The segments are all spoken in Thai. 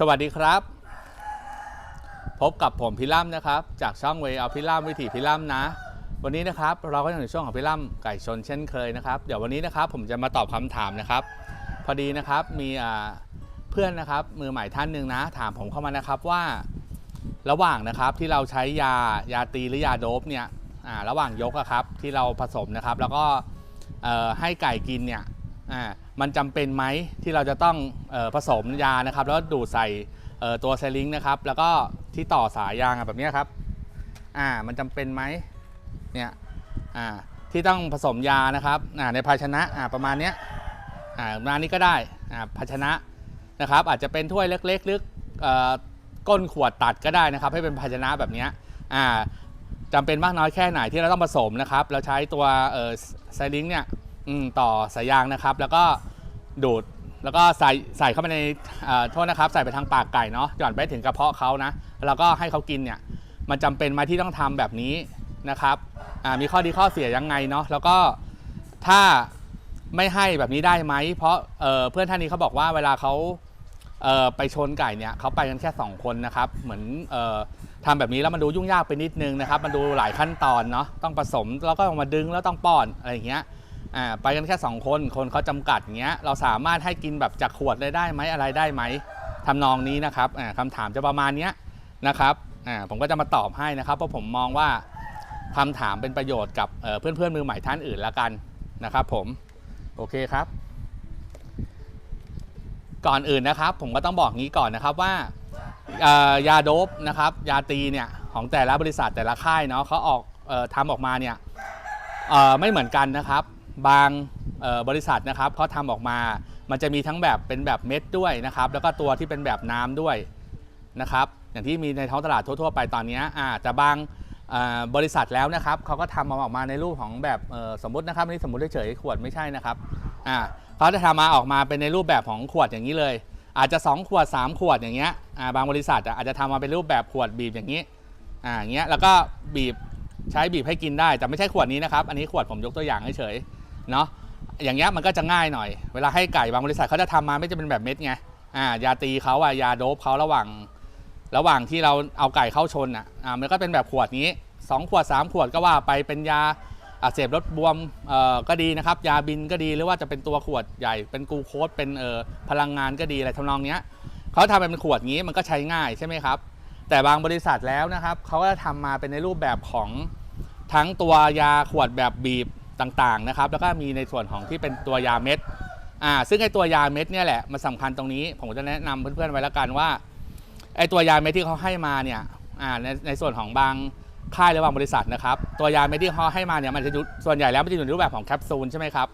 สวัสดีครับ พบกับผมพิล่ำนะครับ จากช่องเวเอาพิล่ำวิถีพิล่ำนะ วันนี้นะครับเราก็อยู่ในช่วงของพิล่ำไก่ชนเช่นเคยนะครับเดี๋ยววันนี้นะครับผมจะมาตอบคำถามนะครับ พอดีนะครับมีเพื่อนนะครับมือใหม่ท่านหนึ่งนะ ถามผมเข้ามานะครับว่า ระหว่างนะครับที่เราใช้ยายาตีหรือยาโดบเนี่ยระหว่างยกอะครับที่เราผสมนะครับ แล้วก็ให้ไก่กินเนี่ยอ่า มันจำเป็นไหมที่เราจะต้องออผสมยานะครับ แล้วดูดใส่ตัวไซลิงค์นะครับ แล้วก็ที่ต่อสายยางแบบนี้ครับอ่ามันจำเป็นไหมเนี่ยอ่าที่ต้องผสมยานะครับอ่าในภาชนะอ่าประมาณเนี้ยอ่าประมาณนี้ก็ได้อ่าภาชนะนะครับ อาจจะเป็นถ้วยเล็กๆหรือเอ่อก้นขวดตัดก็ได้นะครับ ให้เป็นภาชนะแบบนี้อ่าจำเป็นมากน้อยแค่ไหนที่เราต้องผสมนะครับ เราใช้ตัวไซลิงค์เนี่ย อืมต่อสายยางนะครับ แล้วก็ดูดแล้วก็ใส่ใส่เข้าไปในเอ่อโทษนะครับ ใส่ไปทางปากไก่เนาะหย่อนไปถึงกระเพาะเขานะแล้วก็ให้เขากินเนี่ยมันจำเป็นไหมที่ต้องทำแบบนี้นะครับอ่ามีข้อดีข้อเสียยังไงเนาะแล้วก็ถ้าไม่ให้แบบนี้ได้ไหมเพราะเอ่อเพื่อนท่านนี้เขาบอกว่าเวลาเขา เอ่อไปชนไก่เนี่ยเขาไปกันแค่ 2 คนนะครับเหมือนเอ่อทำแบบนี้แล้วมันดูยุ่งยากไปนิดนึงนะครับ มันดูหลายขั้นตอนเนาะต้องผสมแล้วก็มาดึงแล้วต้องป้อนอะไรอย่างเงี้ย อ่าไปกันแค่ 2 คน คนเขาจำกัดเงี้ย เราสามารถให้กินแบบจากขวดเลยได้ไหมอะไรได้ไหมทำนองนี้นะครับอ่าคำถามจะประมาณเนี้ยนะครับอ่าผมก็จะมาตอบให้นะครับเพราะผมมองว่าคำถามเป็นประโยชน์กับเอ่อเพื่อนๆมือใหม่ท่านอื่นละกันนะครับ ผมโอเคครับ ก่อนอื่นนะครับ ผมก็ต้องบอกงี้ก่อนนะครับว่า เอ่อยาโดบนะครับยาตีเนี่ยของแต่ละบริษัทแต่ละค่ายเนาะเขาออกเออทำออกมาเนี่ยเอ่อไม่เหมือนกันนะครับ บางบริษัทนะครับเขาทำออกมา มันจะมีทั้งแบบเป็นแบบเม็ดด้วยนะครับ แล้วก็ตัวที่เป็นแบบน้ำด้วยนะครับ อย่างที่มีในท้องตลาดทั่วๆไปตอนนี้อ่าแต่บางบริษัทแล้วนะครับเขาก็ทำออกมาในรูปของแบบสมมตินะครับนนี้สมมติเฉยๆขวดไม่ใช่นะครับอ่าเขาจะทำมาออกมาเป็นในรูปแบบของขวดอย่างนี้เลย อาจจะ 2 ขวด 3 ขวดอย่างเงี้ยอ่าบางบริษัทอะอาจจะทำมาเป็นรูปแบบขวดบีบอย่างนี้อ่าอย่างเงี้ยแล้วก็บีบใช้บีบให้กินได้แต่ไม่ใช่ขวดนี้นะครับ อันนี้ขวดผมยกตัวอย่างเฉยๆ เนาะอย่างเงี้ยมันก็จะง่ายหน่อย เวลาให้ไก่บางบริษัทเขาจะทำมาไม่จะเป็นแบบเม็ดไงอ่ายาตีเขาอะยาโดบเขาระหว่าง ระหว่างที่เราเอาไก่เข้าชนอะอ่ามันก็เป็นแบบขวดนี้ 2 ขวด 3 ขวดก็ว่าไปเป็นยาอักเสบลดบวมเอ่อก็ดีนะครับ ยาบินก็ดีหรือว่าจะเป็นตัวขวดใหญ่ เป็นกูโคสเป็นเอ่อพลังงานก็ดีอะไรทำนองเนี้ยเขาทำเป็นขวดงี้มันก็ใช้ง่ายใช่ไหมครับ แต่บางบริษัทแล้วนะครับเขาก็จะทำมาเป็นในรูปแบบของทั้งตัวยาขวดแบบบีบ ต่างๆนะครับแล้วก็มีในส่วนของที่เป็นตัวยาเม็ดอ่าซึ่งไอตัวยาเม็ดเนี่ยแหละมันสำคัญตรงนี้ ผมจะแนะนำเพื่อนๆไว้แล้วกันว่าไอตัวยาเม็ดที่เขาให้มาเนี่ยอ่าในในส่วนของบางค่ายหรือบางบริษัทนะครับตัวยาเม็ดิคอลให้มาเนี่ยมันจะดูส่วนใหญ่แล้วมันจะอยู่ในรูปแบบของแคปซูลใช่ไหมครับ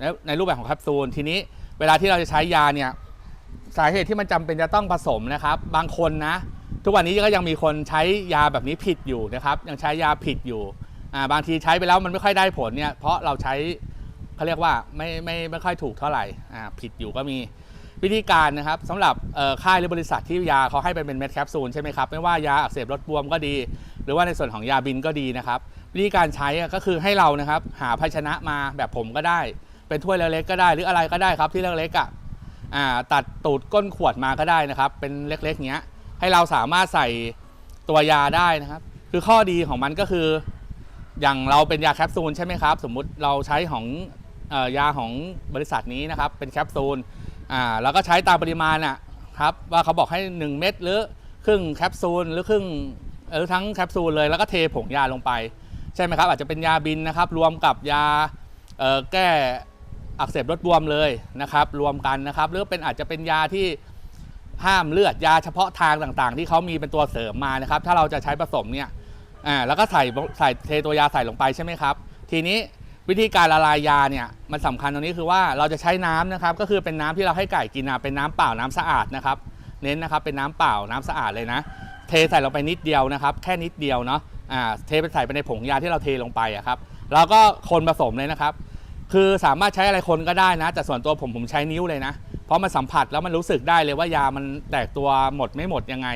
แล้วในรูปแบบของแคปซูลทีนี้เวลาที่เราจะใช้ยาเนี่ยสาเหตุที่มันจำเป็นจะต้องผสมนะครับ บางคนนะ ทุกวันนี้ก็ยังมีคนใช้ยาแบบนี้ผิดอยู่นะครับ ยังใช้ยาผิดอยู่ อ่าบางทีใช้ไปแล้วมันไม่ค่อยได้ผลเนี่ยเพราะเราใช้เขาเรียกว่าไม่ไม่ไม่ค่อยถูกเท่าไหร่อ่าผิดอยู่ก็มีวิธีการนะครับสำหรับค่ายหรือบริษัทที่ยาเขาให้ไปเป็นเม็ดแคปซูลใช่ไหมครับไม่ว่ายาอักเสบลดบวมก็ดี หรือว่าในส่วนของยาบินก็ดีนะครับ วิธีการใช้ก็คือให้เรานะครับหาภาชนะมาแบบผมก็ได้ เป็นถ้วยเล็กๆก็ได้ หรืออะไรก็ได้ครับที่เล็กๆอะอ่าตัดตูดก้นขวดมาก็ได้นะครับ เป็นเล็กๆเนี้ยให้เราสามารถใส่ตัวยาได้นะครับ คือข้อดีของมันก็คือ อย่างเราเป็นยาแคปซูลใช่ไหมครับ สมมุติเราใช้ของออยาของบริษัทนี้นะครับ เป็นแคปซูลอ่าแล้วก็ใช้ตามปริมาณอะครับว่าเขาบอกให้ 1 เม็ดหรือครึ่งแคปซูลหรือครึ่งหรือทั้งแคปซูลเลยแล้วก็เทผงยาลงไป ใช่ไหมครับ อาจจะเป็นยาบินนะครับ รวมกับยาแก้อักเสบลดบวมเลยนะครับ รวมกันนะครับ หรือเป็นอาจจะเป็นยาที่ห้ามเลือดยาเฉพาะทางต่างๆ ที่เขามีเป็นตัวเสริมมานะครับ ถ้าเราจะใช้ผสมเนี่ย อ่าแล้วก็ใส่ใส่เทตัวยาใส่ลงไปใช่ไหมครับ ทีนี้วิธีการละลายยาเนี่ยมันสำคัญตรงนี้คือว่าเราจะใช้น้ำนะครับก็คือเป็นน้ำที่เราให้ไก่กินนะเป็นน้ำเปล่าน้ำสะอาดนะครับเน้นนะครับเป็นน้ำเปล่าน้ำสะอาดเลยนะ เทใส่ลงไปนิดเดียวนะครับแค่นิดเดียวเนาะอ่าเทไปใส่ไปในผงยาที่เราเทลงไปอะครับแล้วก็คนผสมเลยนะครับคือสามารถใช้อะไรคนก็ได้นะ แต่ส่วนตัวผมผมใช้นิ้วเลยนะ เพราะมันสัมผัสแล้วมันรู้สึกได้เลยว่ายามันแตกตัวหมดไม่หมดยังไง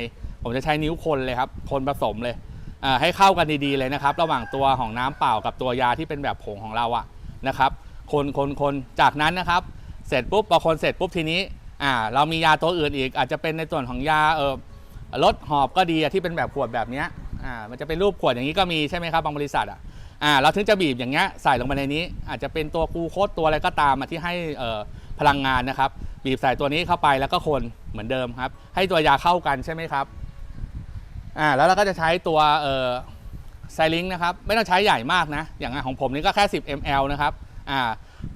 ผมจะใช้นิ้วคนเลยครับคนผสมเลย ให้เข้ากันดีๆเลยนะครับ ระหว่างตัวของน้ำเปล่ากับตัวยาที่เป็นแบบผงของเราอะนะครับ คนคนคนจากนั้นนะครับ เสร็จปุ๊บพอคนเสร็จปุ๊บทีนี้อ่าเรามียาตัวอื่นอีก อาจจะเป็นในส่วนของยาเออลดหอบก็ดีที่เป็นแบบขวดแบบเนี้ยอ่ามันจะเป็นรูปขวดอย่างนี้ก็มีใช่ไหมครับบางบริษัทอะอ่าเราถึงจะบีบอย่างเงี้ยใส่ลงไปในนี้ อาจจะเป็นตัวกูโคสตัวอะไรก็ตามที่ให้เออพลังงานนะครับ บีบใส่ตัวนี้เข้าไปแล้วก็คนเหมือนเดิมครับ ให้ตัวยาเข้ากันใช่ไหมครับ อ่าแล้วเราก็จะใช้ตัวเอ่อไซลิงนะครับไม่ต้องใช้ใหญ่มากนะ อย่างของผมนี่ก็แค่ 10 ml นะครับอ่า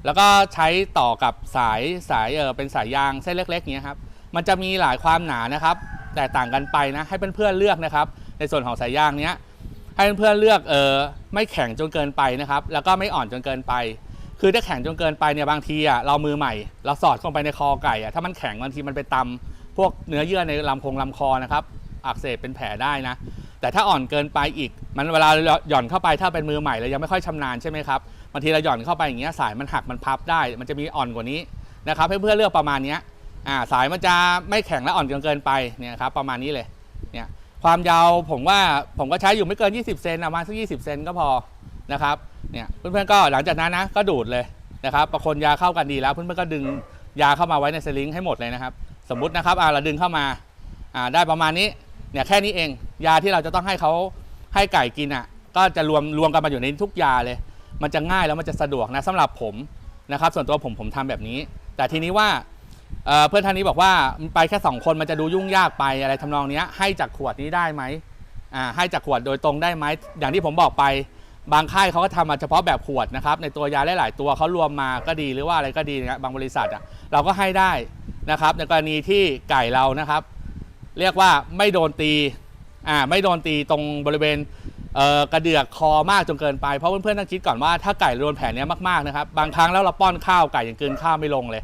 แล้วก็ใช้ต่อกับสายสายเออเป็นสายยางเส้นเล็กๆอย่างเงี้ยครับมันจะมีหลายความหนานะครับ แตกต่างกันไปนะให้เพื่อนๆเลือกนะครับ ในส่วนของสายยางเนี้ยให้เพื่อนๆเลือกเออไม่แข็งจนเกินไปนะครับ แล้วก็ไม่อ่อนจนเกินไป คือถ้าแข็งจนเกินไปเนี่ยบางทีอะเรามือใหม่ เราสอดเข้าไปในคอไก่อะถ้ามันแข็งบางทีมันไปตำพวกเนื้อเยื่อในลำคงลำคอนะครับ อักเสบเป็นแผลได้นะ แต่ถ้าอ่อนเกินไปอีก มันเวลาหย่อนเข้าไปถ้าเป็นมือใหม่เรายังไม่ค่อยชำนาญใช่ไหมครับบางทีเราหย่อนเข้าไปอย่างเงี้ยสายมันหักมันพับได้ มันจะมีอ่อนกว่านี้นะครับให้เพื่อนเลือกประมาณนี้อ่าสายมันจะไม่แข็งและอ่อนจนเกินไปเนี่ยครับประมาณนี้เลยเนี่ยความยาวผมว่าผมก็ใช้อยู่ไม่เกิน 20 เซนประมาณสัก20 เซนก็พอนะครับเนี่ยเพื่อนๆก็หลังจากนั้นนะก็ดูดเลยนะครับประคนยาเข้ากันดีแล้วเพื่อนๆก็ดึงยาเข้ามาไว้ในสลิงให้หมดเลยนะครับ สมมุตินะครับอ่าเราดึงเข้ามาอ่าได้ประมาณนี้ เนี่ยแค่นี้เอง ยาที่เราจะต้องให้เขาให้ไก่กินอะ ก็จะรวมรวมกันมาอยู่ในทุกยาเลย มันจะง่ายแล้วมันจะสะดวกนะสำหรับผมนะครับ ส่วนตัวผมผมทำแบบนี้ แต่ทีนี้ว่าเเพื่อนท่านนี้บอกว่าไปแค่ 2 คนมันจะดูยุ่งยากไปอะไรทำนองนี้ให้จากขวดนี้ได้ไหมอ่าให้จากขวดโดยตรงได้ไหมอย่างที่ผมบอกไปบางค่ายเขาก็ทำมาเฉพาะแบบขวดนะครับ ในตัวยาหลาย ๆ ตัวเขารวมมาก็ดีหรือว่าอะไรก็ดีนะบางบริษัทอะเราก็ให้ได้นะครับ ในกรณีที่ไก่เรานะครับ เรียกว่าไม่โดนตีอ่าไม่โดนตีตรงบริเวณเอ่อกระเดือกคอมากจนเกินไปเพราะเพื่อนๆต้องคิดก่อนว่าถ้าไก่โดนแผลเนี้ยมากๆนะครับบางครั้งแล้วเราป้อนข้าวไก่ยังกลืนข้าวไม่ลงเลย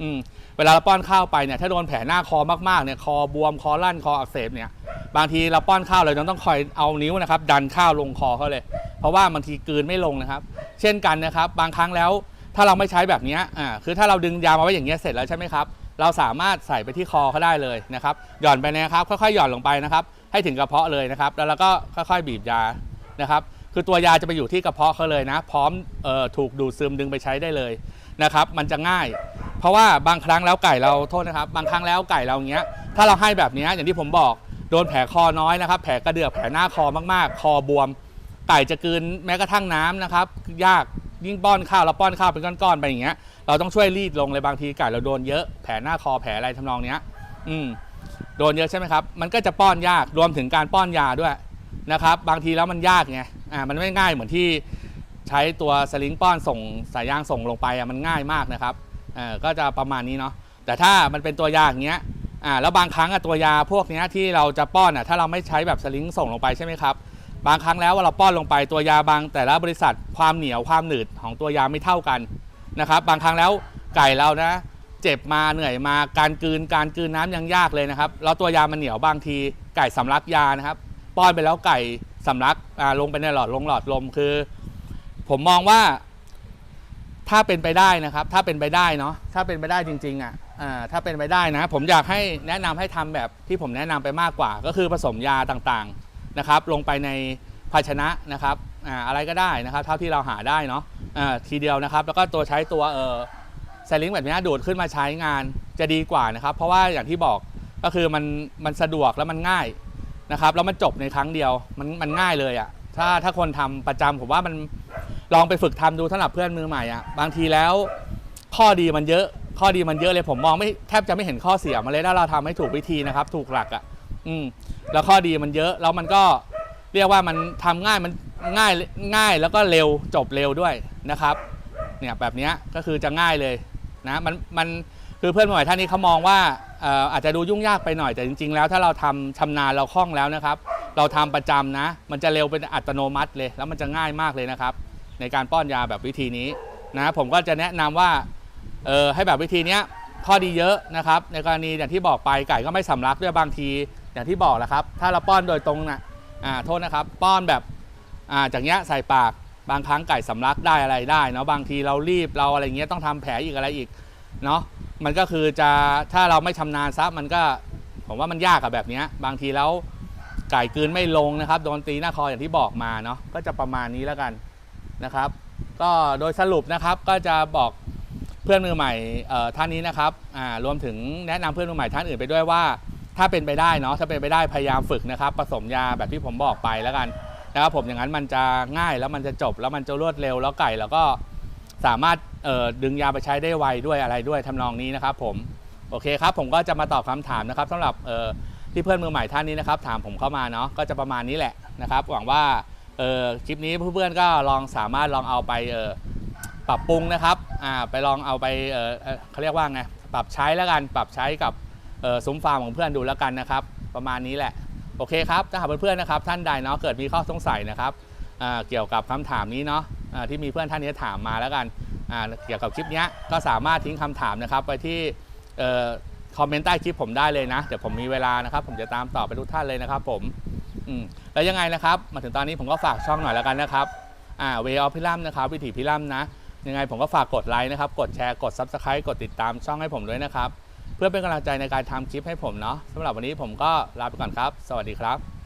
อืมเวลาเราป้อนข้าวไปเนี่ยถ้าโดนแผลหน้าคอมากๆเนี่ยคอบวมคอลั่นคออักเสบเนี่ยบางทีเราป้อนข้าวเราต้องคอยเอานิ้วนะครับ ดันข้าวลงคอเขาเลย เพราะว่าบางทีกืนไม่ลงนะครับ เช่นกันนะครับ บางครั้งแล้วถ้าเราไม่ใช้แบบเนี้ยอ่าคือถ้าเราดึงยามาไว้อย่างเงี้ยเสร็จแล้วใช่ไหมครับ เราสามารถใส่ไปที่คอเขาได้เลยนะครับ หย่อนไปนะครับ ค่อยๆหย่อนลงไปนะครับ ให้ถึงกระเพาะเลยนะครับ แล้วเราก็ค่อยๆบีบยานะครับ คือตัวยาจะไปอยู่ที่กระเพาะเขาเลยนะ พร้อมออถูกดูดซึมดึงไปใช้ได้เลยนะครับ มันจะง่าย เพราะว่าบางครั้งแล้วไก่เราโทษนะครับ บางครั้งแล้วไก่เราเงี้ย ถ้าเราให้แบบนี้อย่างที่ผมบอก โดนแผลคอน้อยนะครับ แผลกระเดือกแผลหน้าคอมากๆ คอบวม ไก่จะกืนแม้กระทั่งน้ำนะครับ ยาก ยิ่งป้อนข้าวเราป้อนข้าวเป็นก้อนๆไปอย่างเงี้ยเราต้องช่วยรีดลงเลยบางทีไก่เราโดนเยอะแผลหน้าคอแผลอะไรทำนองเนี้ย อืมโดนเยอะใช่ไหมครับ มันก็จะป้อนยากรวมถึงการป้อนยาด้วยนะครับ บางทีแล้วมันยากไงอ่ามันไม่ง่ายเหมือนที่ใช้ตัวสลิงป้อนส่งสายยางส่งลงไปอะมันง่ายมากนะครับเอ่อก็จะประมาณนี้เนาะแต่ถ้ามันเป็นตัวยาอย่างเงี้ยอ่าแล้วบางครั้งอะตัวยาพวกเนี้ยที่เราจะป้อนอะถ้าเราไม่ใช้แบบสลิงส่งลงไปใช่ไหมครับ บางครั้งแล้วว่าเราป้อนลงไปตัวยาบางแต่ละบริษัทความเหนียวความหนืดของตัวยาไม่เท่ากันนะครับ บางครั้งแล้วไก่เรานะ เจ็บมาเหนื่อยมาการกืนการกืนน้ำยังยากเลยนะครับแล้วตัวยามันเหนียวบางทีไก่สำลักยานะครับ ป้อนไปแล้วไก่สำลักลงไปในหลอดลงหลอดลมคือ ผมมองว่าถ้าเป็นไปได้นะครับ ถ้าเป็นไปได้เนาะถ้าเป็นไปได้จริง ๆอะอ่าถ้าเป็นไปได้นะ ผมอยากให้แนะนำให้ทำแบบที่ผมแนะนำไปมากกว่า ก็คือผสมยาต่างๆ นะครับลงไปในภาชนะนะครับอ่าอะไรก็ได้นะครับ เท่าที่เราหาได้เนาะอ่าทีเดียวนะครับ แล้วก็ตัวใช้ตัวเออไซลิงแบบนี้ดูดขึ้นมาใช้งานจะดีกว่านะครับ เพราะว่าอย่างที่บอกก็คือมันมันสะดวกแล้วมันง่ายนะครับแล้วมันจบในครั้งเดียวมันมันง่ายเลยอะ่ะถ้าถ้าคนทำประจำผมว่ามันลองไปฝึกทำดูสำหรับเพื่อนมือใหม่อะ่ะบางทีแล้วข้อดีมันเยอะ ข้อดีมันเยอะเลยผมมองไม่แทบจะไม่เห็นข้อเสียมาเลยถ้าเราทำให้ถูกวิธีนะครับ ถูกหลักอะ่ะ อืมแล้วข้อดีมันเยอะแล้วมันก็เรียกว่ามันทำง่ายมันง่ายง่ายแล้วก็เร็วจบเร็วด้วยนะครับ เนี่ยแบบเนี้ยก็คือจะง่ายเลยนะมันมันคือเพื่อนมือใหม่ท่านนี้เขามองว่าเอ่ออาจจะดูยุ่งยากไปหน่อยแต่จริง ๆ แล้วถ้าเราทำชำนาญเราคล่องแล้วนะครับ เราทำประจำนะ มันจะเร็วเป็นอัตโนมัติเลย แล้วมันจะง่ายมากเลยนะครับ ในการป้อนยาแบบวิธีนี้นะผมก็จะแนะนำว่า เออให้แบบวิธีเนี้ยข้อดีเยอะนะครับ ในกรณีอย่างที่บอกไปไก่ก็ไม่สำลักด้วยบางที อย่างที่บอกแหละครับ ถ้าเราป้อนโดยตรงนะอ่าโทษนะครับ ป้อนแบบอ่าจากเนี้ยใส่ปากบางครั้งไก่สำลักได้อะไรได้เนาะบางทีเรารีบเราอะไรเงี้ยต้องทำแผลอีกอะไรอีกเนาะมันก็คือจะถ้าเราไม่ชำนาญซับมันก็ผมว่ามันยากกับแบบเนี้ยบางทีแล้วไก่กืนไม่ลงนะครับโดนตีหน้าคออย่างที่บอกมาเนาะก็จะประมาณนี้แล้วกันนะครับ ก็โดยสรุปนะครับก็จะบอกเพื่อนมือใหม่ท่านนี้นะครับอ่ารวมถึงแนะนำเพื่อนมือใหม่ท่านอื่นไปด้วยว่า ถ้าเป็นไปได้เนาะถ้าเป็นไปได้พยายามฝึกนะครับผสมยาแบบที่ผมบอกไปแล้วกันนะครับผมอย่างนั้นมันจะง่ายแล้วมันจะจบแล้วมันจะรวดเร็วแล้วไก่แล้วก็สามารถดึงยาไปใช้ได้ไวด้วยอะไรด้วยทำนองนี้นะครับ ผมโอเคครับ ผมก็จะมาตอบคำถามนะครับสำหรับที่เพื่อนมือใหม่ท่านนี้นะครับ ถามผมเข้ามาเนาะก็จะประมาณนี้แหละนะครับ หวังว่าคลิปนี้เพื่อนๆก็ลองสามารถลองเอาไปปรับปรุงนะครับไปลองเอาไปเขาเรียกว่าไงปรับใช้แล้วกันปรับใช้กับ ซุ้มฟาร์มของเพื่อนดูแล้วกันนะครับ ประมาณนี้แหละโอเคครับถ้าหากเพื่อนๆนะครับ ท่านใดเนาะเกิดมีข้อสงสัยนะครับเกี่ยวกับคำถามนี้เนาะที่มีเพื่อนท่านนี้ถามมาแล้วกันเกี่ยวกับคลิปนี้ก็สามารถทิ้งคำถามนะครับไปที่คอมเมนต์ใต้คลิปผมได้เลยนะเดี๋ยวผมมีเวลานะครับ ผมจะตามตอบไปทุกท่านเลยนะครับผมมแล้วยังไงนะครับ มาถึงตอนนี้ผมก็ฝากช่องหน่อยแล้วกันนะครับเวออฟพิลัมนะครับ วิถีพิลัมนะยังไงผมก็ฝากกดไลค์นะครับ กดแชร์กด Subscribe กดติดตามช่องให้ผมด้วยนะครับ เพื่อเป็นกำลังใจในการทำคลิปให้ผมเนาะสำหรับวันนี้ผมก็ลาไปก่อนครับ สวัสดีครับ